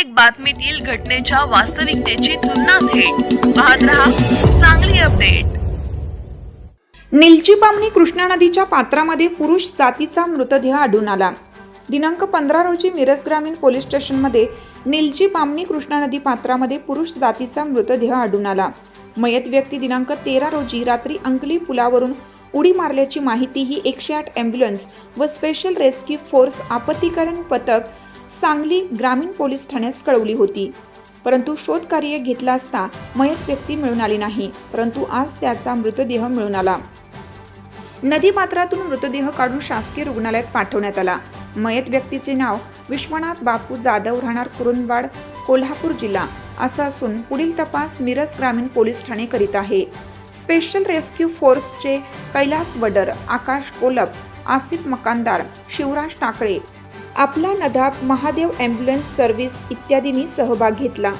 प्रत्येक बातमीतील घटनेच्या वास्तविकतेची तुलना थेट. पाहत रहा चांगली अपडेट. निलची बामणी कृष्णा नदीच्या पात्रामध्ये पुरुष जातीचा मृतदेह आढळून आला. दिनांक पंधरा रोजी मिरज ग्रामीण पोलीस स्टेशनमध्ये निलची बामणी कृष्णा नदी पात्रामध्ये पुरुष जातीचा मृतदेह आढळून आला. मयत व्यक्ती दिनांक तेरा रोजी रात्री अंकली पुलावरून उडी मारल्याची माहिती ही एकशे आठ ॲम्ब्युलन्स व स्पेशल रेस्क्यू फोर्स आपत्तीकरण पथक सांगली ग्रामीण पोलीस ठाण्यास कळवली होती. परंतु शोधकार्य घेतला असता मयत व्यक्ती मिळून आली नाही परंतु आज त्याचा मृतदेह मिळून आला. नदी पात्रातून मृतदेह काढून शासकीय रुग्णालयात पाठवण्यात आला. मयत व्यक्तीचे नाव विश्वनाथ बापू जाधव राहणार कुरुंदवाड कोल्हापूर जिल्हा असं असून पुढील तपास मिरज ग्रामीण पोलीस ठाणे करीत आहे. स्पेशल रेस्क्यू फोर्सचे कैलास वडर आकाश कोलप आसिफ मकानदार शिवराज टाकळे आपला नदाब महादेव ॲम्ब्युलन्स सर्व्हिस इत्यादींनी सहभाग घेतला.